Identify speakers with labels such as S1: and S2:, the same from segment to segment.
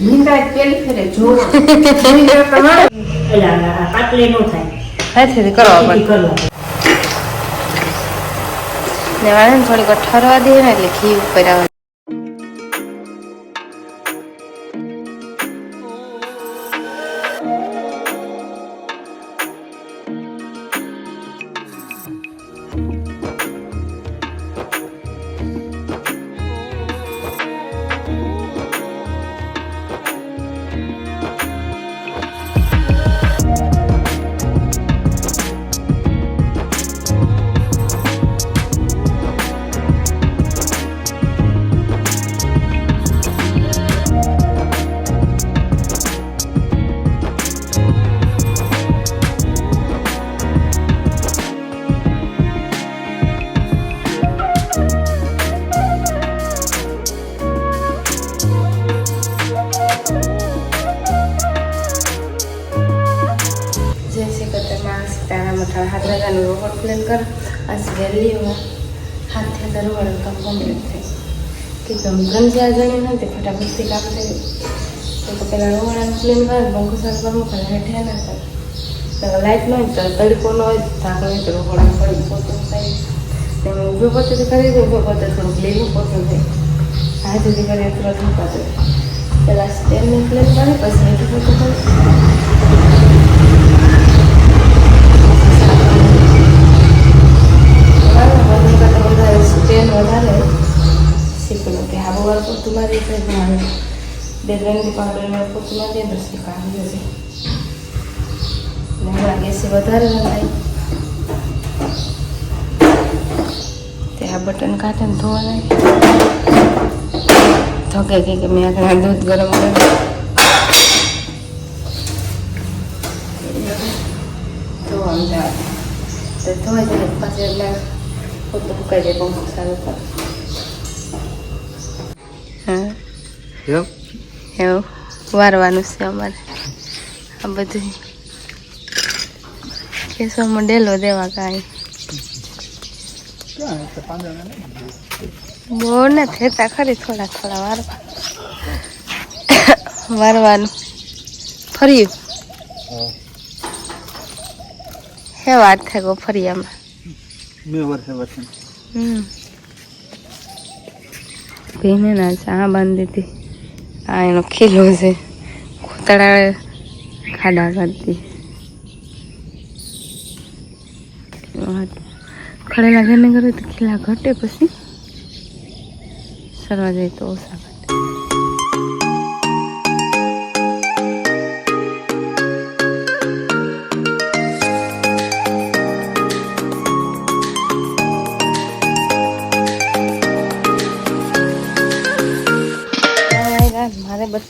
S1: નીંદા પેલી ફેરે
S2: જો પાટલે નો થાય
S3: હાથેથી કરવા પડે ને વાળાને થોડીક ઠરવા દે ને એટલે ઘી ઉપર આવે કીધું ગંજા જણી નથી ફટાફટથી કામ થઈ તો તો પેલા રોવાળા પ્લેન કરે પંખો સારું કરવું પડે હેઠે ના કરે તો લાઈટ ન હોય તો તડકો ન હોય ધાકો હોય તો રોકડા પડી પોતું થાય. તેમ ઊભો પોતે કરી દઉં ઊભો પોતે થોડુંક લેવું પોતું થાય. હાથ સુધી કરી ન મૂકાતું પેલા સ્ટેન્ડનું પ્લેન કરે, પછી હેઠું પોતું કરે સ્ટેન વધારે શીખવું કે આબો વાર પોતું મારી છે પણ બે ત્રણ પાવડર વાર પોતું મારી તો શીખ આવી જશે ને હમણાં ગેસી વધારે રંધાય તે આ બટન કાઢે ને ધોવા નાખે ધોકે કે મેં આગળ દૂધ ગરમ કર્યું ધોવા જવા દે. તો ધોઈ જાય પછી એટલે પોતું મુકાઈ જાય પંખો સારું કરે એવું? વારવાનું છે અમારે. આ બધું. કેસવામાં ડેલો દેવા કાંઈ. બહુ ને થતા ખરી થોડા થોડા વારવા. વારવાનું. ફર્યું હે વાત થાય ગો ફરિયામાં
S4: બે વર્ષે વર્ષે
S3: હમ. ભીને ના ચા બાંધી હતી. આ એનો ખીલો છે. કોતળા ખાડા કરતી. ખડેલા ઘરને કરે તો ખીલા ઘટે પછી. સરવા જાય તો ઓછા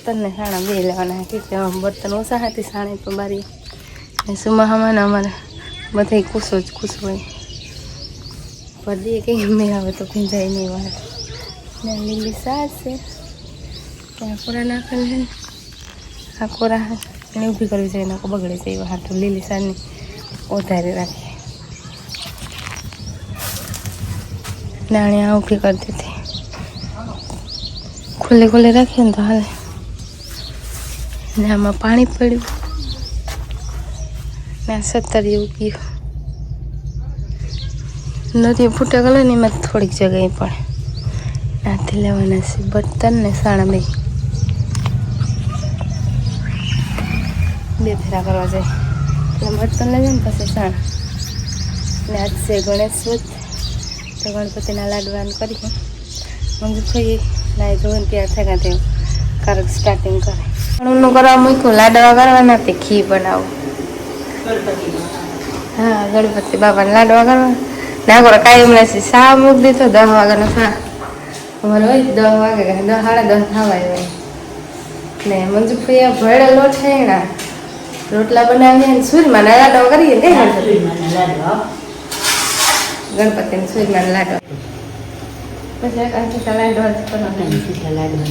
S3: બર્તન ને સાણા બે લેવાના હતી કે બર્તન ઓછા હતી, સાણે તો બારી. ને સુમાહામાં અમારે બધે ખુશો જ ખુશ હોય. ભરદીએ કંઈ મેં આવે તો ભીંજાય નહીં વાત. ને લીલી સાસ છે. ત્યાં કોરા નાખેલ આ કોરા એને ઊભી કરવી જોઈએ નાખો બગડે છે એવા તો લીલી સારની વધારે રાખીએ નાણી આ ઊભી કરી દીધી. ખુલ્લે ખુલ્લે રાખીએ ને તો હાલે. ને આમાં પાણી પડ્યું. ને આ સત્તરિયું ગયું નદીએ ફૂટે ગયો ને એમાં થોડીક જગ્યાએ પડે ત્યાંથી લેવાના છે બર્તન ને સાણા બે બે ફેરા કરવા જાય. એટલે બર્તન લઈ ને પછી સાણા ને આજ છે ગણેશ વધ તો ગણપતિના લાડવાનું કરીએ. મમ્મી ખાઈએ નાઈ ધોઈને ત્યાં થયા તેવું કારક સ્ટાર્ટિંગ કરે. નું કરવા મૂક્યું લાડવા કરવાના તે ઘી બનાવું. હા ગણપતિ બાપાને લાડવા કરવા. ના કરો કાયમ નથી સા મૂકી દીધો દસ વાગ્યાનો સા અમારે હોય દસ વાગે કે દસ સાડા દસ થવાય હોય. ને મંજુ ફૈયા ભળે લોટ છેણા રોટલા બનાવીએ ને ના લાડવા કરીએ
S2: તે
S3: ગણપતિને સૂરમાં લાડવા. પછી એક આખી લાડવા
S2: લાડવા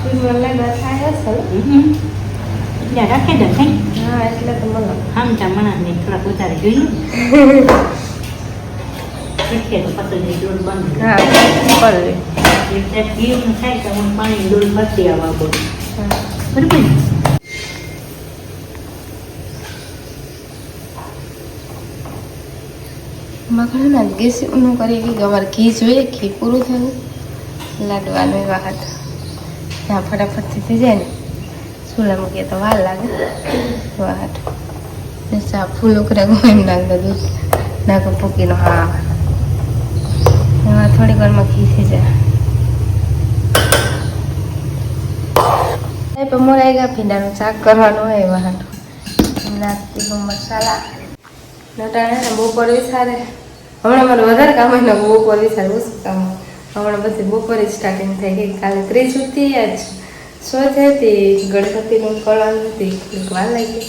S3: થાય હશે
S2: હમ. એટલે રાખે દે કઈ
S3: હા એટલે તો બોલો
S2: આમ ચા મણાને થોડાક વધારે જોઈએ પીઠે તો પતંગની ડોલ બંધ
S3: હા
S2: એટલે પીવું થાય તો હું પાણી ડોલ ભરતી આવવા બોલું. બરાબર ને?
S3: મગળના ગેસ ઊનું કરી અમારે ઘી જોઈએ ઘી પૂરું થયું લાડવાનું એવા હાથ ત્યાં ફટાફટથી થઈ જાય ને. ચૂલા મૂકીએ તો વાર લાગે. હાથ ને ચા ફૂલ ઉકરે એમ નાખતા દૂધ. નાખો પૂકીનો હા. એમાં થોડીક વારમાં ઘી થઈ જાય. પણ મોરાઈ ગયા ભીંડાનું શાક કરવાનું હોય એવા હાથ નાખતી મસાલા. નટાણે ને બપોર વિચારે હમણાં મારે વધારે કામ હોય ને બપોર વિચારે ઓછું કામ હોય. હમણાં બધી બપોરે સ્ટાર્ટિંગ થઈ ગઈ. કાલે ત્રીસ હતી, આજ સો હતી ગણપતિનું કળણ હતી એક વાર લાગી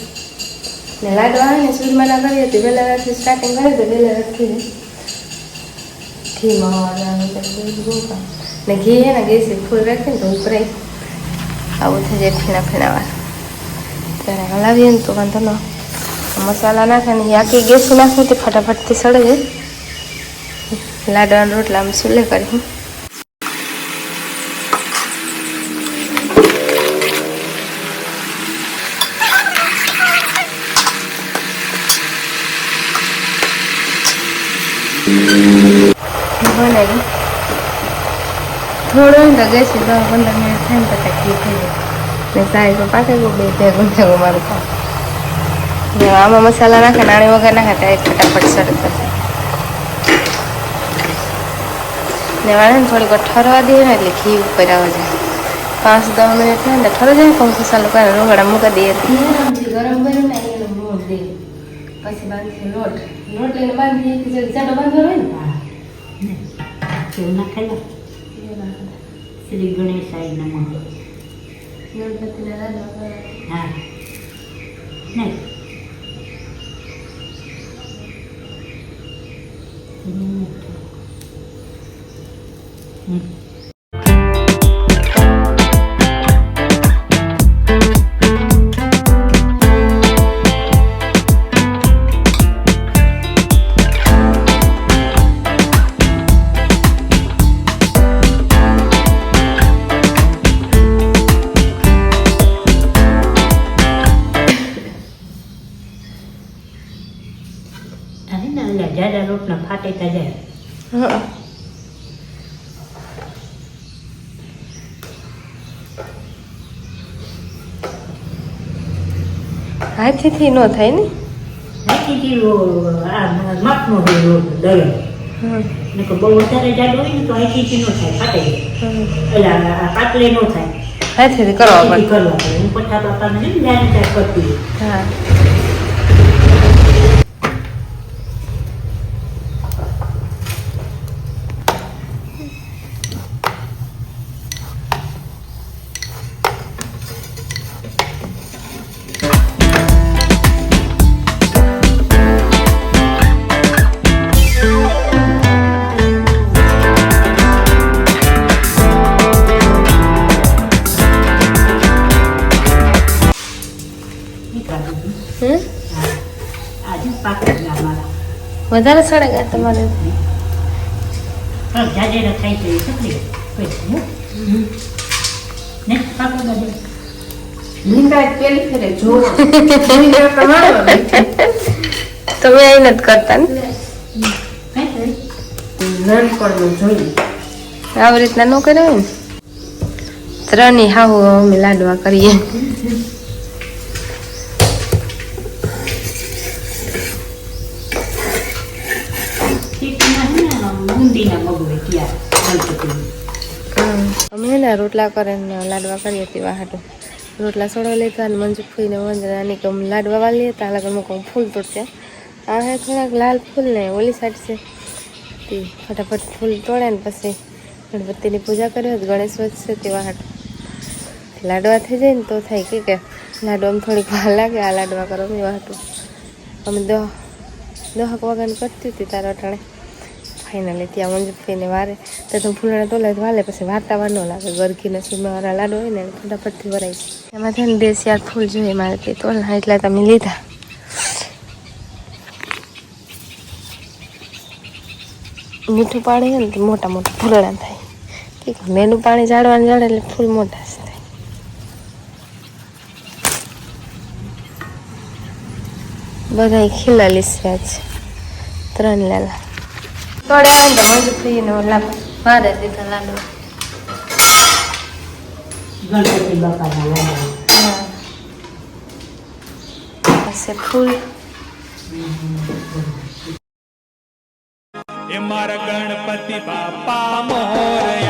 S3: ને લાડવા ને સૂરમાના કરી હતી. વહેલા રાતથી સ્ટાર્ટિંગ કરી હતી વહેલા રાતથી ઘી માવાનું ને ઘી એના ગેસે ફૂલ રાખીને તો ઉભરાય આવું થઈ જાય ફીણા ફીણાવાર ત્યારે હલાવીએ ને તો વાંધો ન મસાલા નાખે ને આખી ગેસ નાખે તે ફટાફટથી સડે જાય લાડવાના રોટલા આમ સુલે કરી બનાવી થોડું તો ગેસ દસ પંદર મિનિટ થાય ને પછી થઈ જાય. ને સાહેબ તો પાકે ગયું બે ભેગું ભેગું મારું કામ આમાં મસાલા નાખે નાણી વગર નાખે ત્યાં ફટાફટ સરસ થશે ને વાળાને થોડીક વાર ઠરવા દઈએ ને એટલે ઘી ઉપર આવે જાય. પાંચ દસ મિનિટ થાય ને ઠરો જાય પંખો મસાલો કરે રોગડા મૂકી દઈએ ગરમ કર્યું ને એનો લોટ દે. પછી બાંધી લોટ. લોટ લઈને બાંધી કે જાડો બાંધવાનો હોય ને?
S2: નાખેલા શ્રી ગણેશાય નમઃ
S3: ગણપતિના
S2: હા. જાડા રોટલા ફાટે તા જાય.
S3: હા. હાથીથી ન થાય ને?
S2: નાખી આ માપનો દળે ને બહુ વધારે જાડો હોય ને તો અહીંથી નો થાય ફાટે.
S3: પેલા.
S2: એટલે પાટલે નો થાય.
S3: હાથેથી કરવા પડે.
S2: કરવા પડે. હું પઠા બાપાને જાણે કરતી.
S3: હા. વધારે સડે ગયા તમારે?
S2: તમે કોઈ ને
S1: પેલી ફેરે
S3: અહીં નથી કરતા ને? આવી રીતના ન કરે હોય ને? ત્રણેય હાવ અમે લાડવા કરીએ
S2: ચીટીમાં છે ને બુંદીના મગ હોય ત્યાં ગણપતિની
S3: હમ. અમે ને, રોટલા કરીને લાડવા કરીએ તેવા હાટું રોટલા સોડો લેતા અને મંજુ ફૂઈને કે લાડવા વાળી હતા અલગ અમુક ફૂલ તોડશે આ હે થોડાક લાલ ફૂલ ને, ઓલી સાઈડ છે. તે ફટાફટ ફૂલ તોડે ને પછી ગણપતિની પૂજા કરી, ગણેશ વધશે તેવા હાટું લાડવા થઈ જાય ને તો થાય, કે કે? લાડવામાં થોડીક વાર લાગે, આ લાડવા કરો એવા હાટું અમે દહ દહક વગર કરતી હતી તારા અટાણે. ફાઇનલી ત્યાં મંજુફીને વારે. તો તો ફૂલડા તોલે વાલે, પછી વાર્તા વાર ન લાગે. ગરકી નસીબમાં વાળા લાડુ હોય ને, ફટાફટથી વરાય એમાં છે ને દેશી આ ફૂલ જોઈએ મારે તે તોલા એટલે તમે લીધા. મીઠું પાણી હોય ને મોટા મોટા ફૂલડા થાય. કે મેનું પાણી જાડવાનું જાડે એટલે ફૂલ મોટા છે બધા ખીલા લીસ્યા છે ત્રણ લેલા. ತೋಡೆ ಬಂದ
S2: ಮುಂದೆ ಫ್ರೀನು ಎಲ್ಲ
S3: ಮಾಡಿದ್ದಿತ್ತು ನಾನು ફૂલ
S5: એ મારા ગણપતિ બાપા મોરયા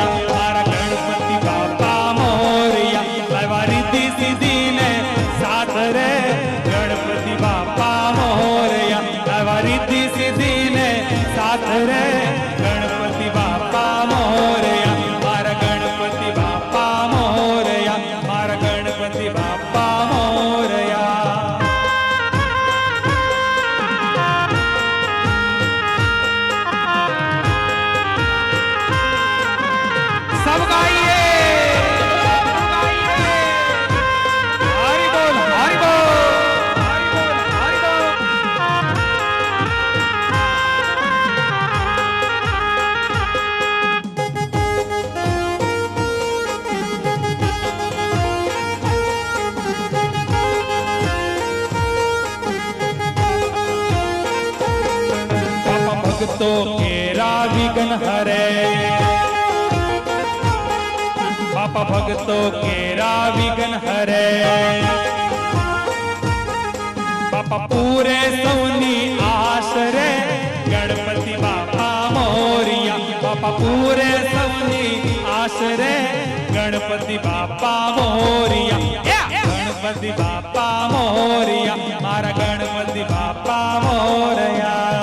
S5: ભક્તો કેરા વિઘ્ન હરે. બાપા પૂરે સૌની આશ રે. ગણપતિ બાપા મોરિયા. બાપા પૂરે સૌની આશ રે. ગણપતિ બાપા મોરિયા. ગણપતિ બાપા મોરિયા. મારા ગણપતિ બાપા મોરયા.